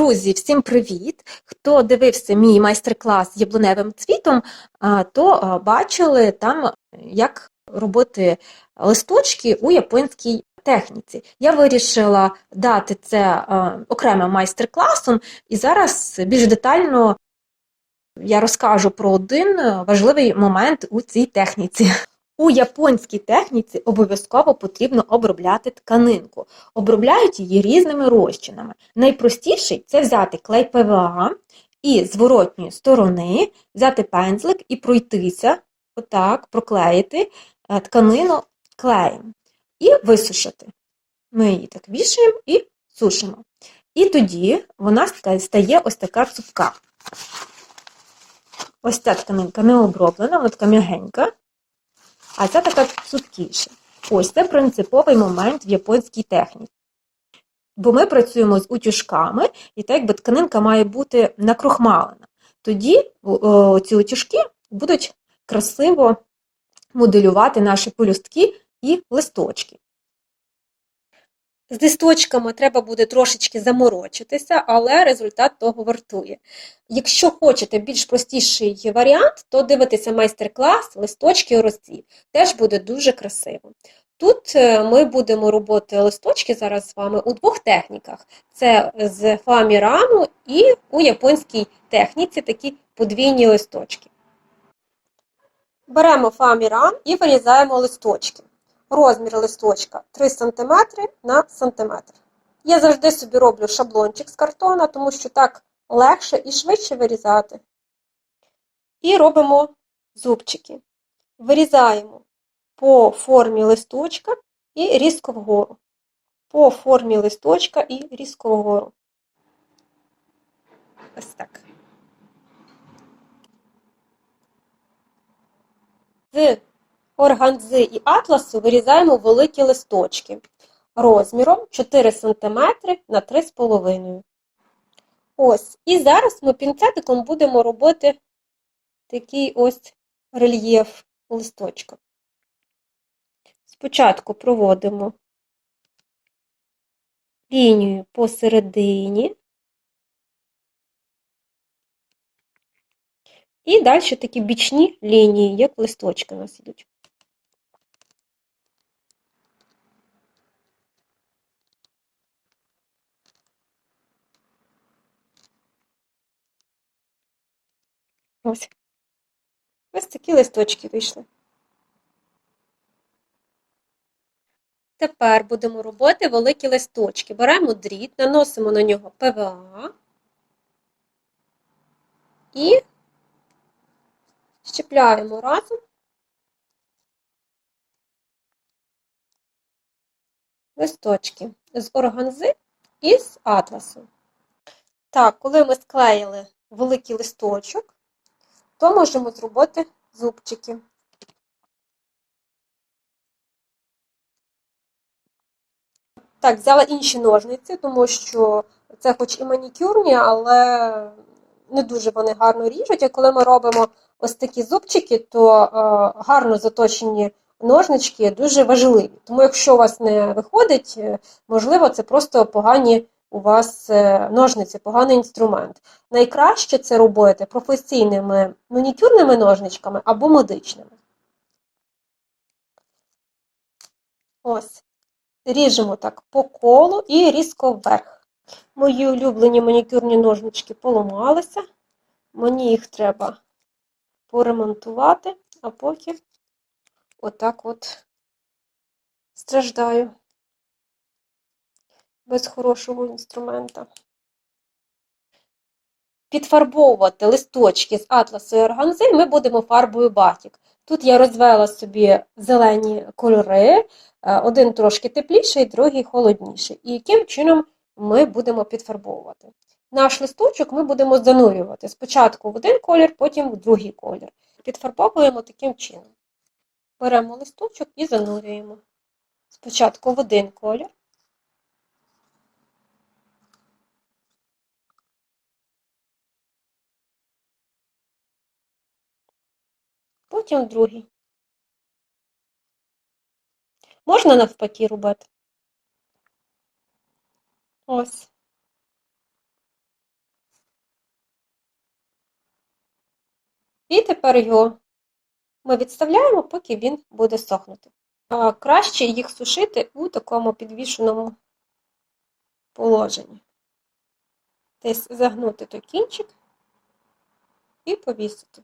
Друзі, всім привіт! Хто дивився мій майстер-клас яблуневим цвітом, то бачили там, як робити листочки у японській техніці. Я вирішила дати це окремим майстер-класом, і зараз більш детально я розкажу про один важливий момент у цій техніці. У японській техніці обов'язково потрібно обробляти тканинку. Обробляють її різними розчинами. Найпростіший це взяти клей ПВА і з воротньої сторони взяти пензлик і пройтися, отак, проклеїти е, тканину клеєм і висушити. Ми її так вішаємо і сушимо. І тоді вона стає ось така цупка. Ось ця тканинка не оброблена, вона така м'ягенька а ця така цупкіша. Ось це принциповий момент в японській техніці. Бо ми працюємо з утюжками, і так якби тканинка має бути накрухмалена. Тоді ці утюжки будуть красиво моделювати наші полюстки і листочки. З листочками треба буде трошечки заморочитися, але результат того вартує. Якщо хочете більш простіший варіант, то дивитися майстер-клас, листочки у розці. Теж буде дуже красиво. Тут е, ми будемо робити листочки зараз з вами у двох техніках: це з фамірану і у японській техніці такі подвійні листочки. Беремо фаміран і вирізаємо листочки. Розмір листочка 3 см на сантиметр. Я завжди собі роблю шаблончик з картона, тому що так легше і швидше вирізати. І робимо зубчики. Вирізаємо по формі листочка і різко вгору. По формі листочка і різко вгору. Ось так. З органзи і атласу вирізаємо великі листочки розміром 4 см на 3,5 Ось. І зараз ми пінцетиком будемо робити такий ось рельєф листочка. Спочатку проводимо лінію посередині. І далі такі бічні лінії, як листочки у нас йдуть. Ось. Ось такі листочки вийшли. Тепер будемо робити великі листочки. Беремо дріт, наносимо на нього ПВА і щепляємо разом листочки з органзи і з атласу. Так, коли ми склеїли великий листочок, то можемо зробити зубчики. Так, взяла інші ножниці, тому що це хоч і манікюрні, але не дуже вони гарно ріжуть. А коли ми робимо ось такі зубчики, то е, гарно заточені ножнички дуже важливі. Тому, якщо у вас не виходить, е, можливо, це просто погані у вас е, ножниці, поганий інструмент. Найкраще це робити професійними манікюрними ножничками або медичними. Ось. Ріжемо так по колу і різко вверх. Мої улюблені манікюрні ножнички поламалися. Мені їх треба поремонтувати, а поки отак от страждаю без хорошого інструмента. Підфарбовувати листочки з атласу і органзи ми будемо фарбою батік. Тут я розвела собі зелені кольори, е, один трошки тепліший, другий холодніший. І яким чином ми будемо підфарбовувати. Наш листочок ми будемо занурювати спочатку в один колір, потім в другий колір. Підфарбовуємо таким чином. Беремо листочок і занурюємо. Спочатку в один колір, потім в другий. Можна навпаки рубати. Ось. І тепер його ми відставляємо, поки він буде сохнути. А краще їх сушити у такому підвішеному положенні. Десь загнути той кінчик і повісити.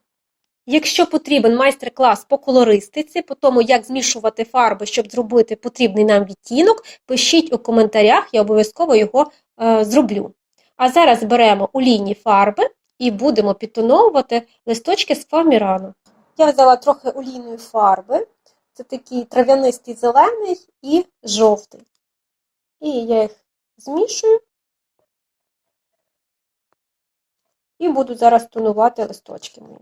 Якщо потрібен майстер-клас по колористиці, по тому, як змішувати фарби, щоб зробити потрібний нам відтінок, пишіть у коментарях, я обов'язково його е, зроблю. А зараз беремо олійні фарби і будемо підтоновувати листочки з фоамірану. Я взяла трохи олійної фарби, це такий трав'янистий зелений і жовтий. І я їх змішую і буду зараз тонувати листочки мої.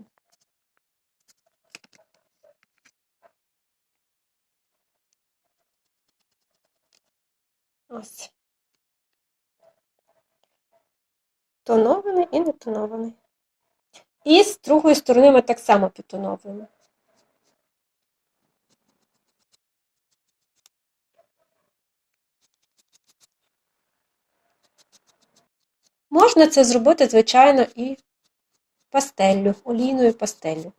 Ось. Тонований і не тонований. І з другої сторони ми так само підтоновуємо. Можна це зробити, звичайно, і пастеллю, олійною пастеллю.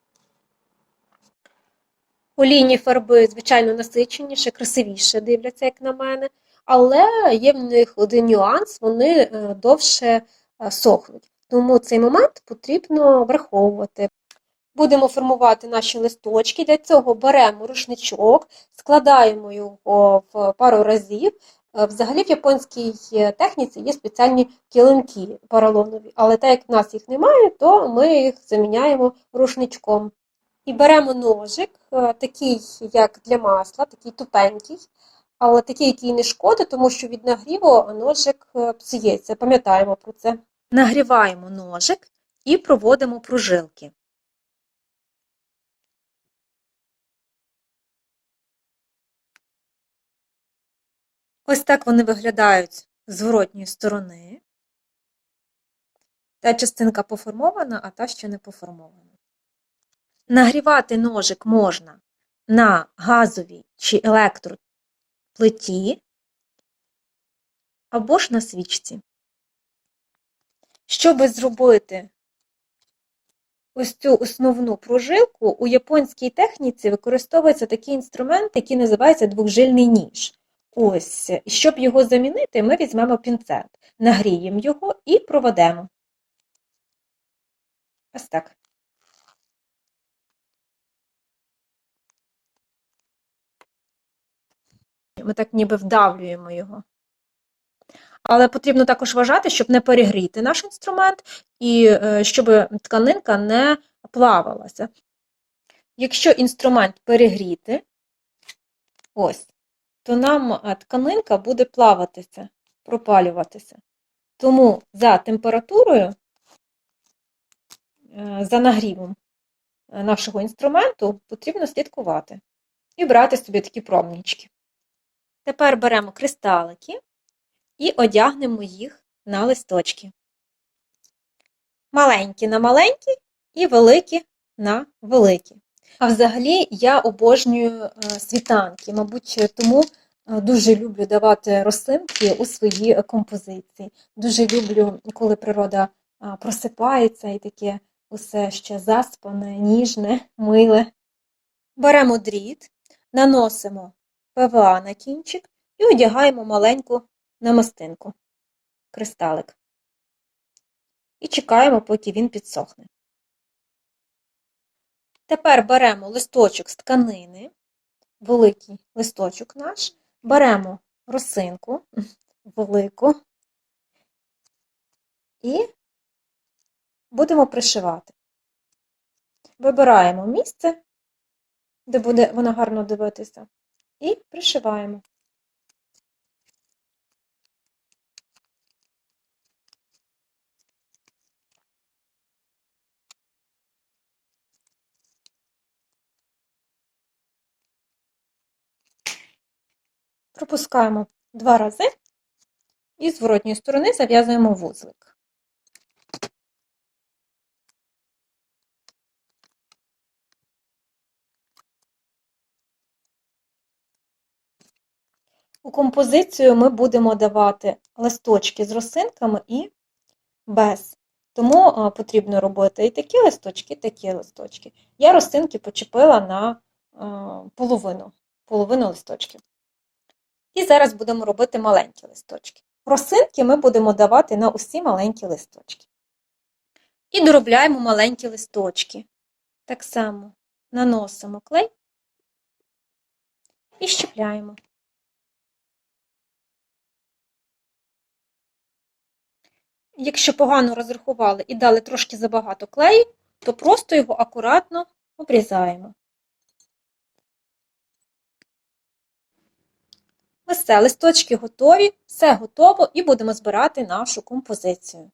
Олійні фарби, звичайно, насиченіше, красивіше дивляться, як на мене, але є в них один нюанс, вони е, довше е, сохнуть. Тому цей момент потрібно враховувати. Будемо формувати наші листочки. Для цього беремо рушничок, складаємо його в пару разів. Е, Взагалі в японській техніці є спеціальні килимки поролонові, але так як в нас їх немає, то ми їх заміняємо рушничком. І беремо ножик, такий, як для масла, такий тупенький, але такий, який не шкодить, тому що від нагріву ножик е, псується. Пам'ятаємо про це. Нагріваємо ножик і проводимо прожилки. Ось так вони виглядають з зворотньої сторони. Та частинка поформована, а та ще не поформована. Нагрівати ножик можна на газовій чи електроплиті або ж на свічці. Щоб зробити ось цю основну прожилку, у японській техніці використовується такий інструмент, який називається двохжильний ніж. Ось, щоб його замінити, ми візьмемо пінцет, нагріємо його і проведемо. Ось так. Ми так ніби вдавлюємо його. Але потрібно також вважати, щоб не перегріти наш інструмент і е, щоб тканинка не плавалася. Якщо інструмент перегріти, ось, то нам е, тканинка буде плаватися, пропалюватися. Тому за температурою, е, за нагрівом нашого інструменту потрібно слідкувати і брати собі такі промнічки. Тепер беремо кристалики і одягнемо їх на листочки. Маленькі на маленькі і великі на великі. А взагалі я обожнюю е, світанки, мабуть, тому е, дуже люблю давати рослинки у свої композиції. Дуже люблю, коли природа просипається і таке усе ще заспане, ніжне, миле. Беремо дріт, наносимо ПВА на кінчик і одягаємо маленьку намистинку, кристалик. І чекаємо, поки він підсохне. Тепер беремо листочок з тканини, великий листочок наш, беремо росинку велику і будемо пришивати. Вибираємо місце, де буде вона гарно дивитися, і пришиваємо. Пропускаємо два рази і з зворотньої сторони зав'язуємо вузлик. У композицію ми будемо давати листочки з росинками і без. Тому потрібно робити і такі листочки, і такі листочки. Я рослинки почепила на половину, половину листочків. І зараз будемо робити маленькі листочки. Росинки ми будемо давати на усі маленькі листочки. І доробляємо маленькі листочки. Так само наносимо клей і щепляємо. Якщо погано розрахували і дали трошки забагато клею, то просто його акуратно обрізаємо. Все, листочки готові, все готово і будемо збирати нашу композицію.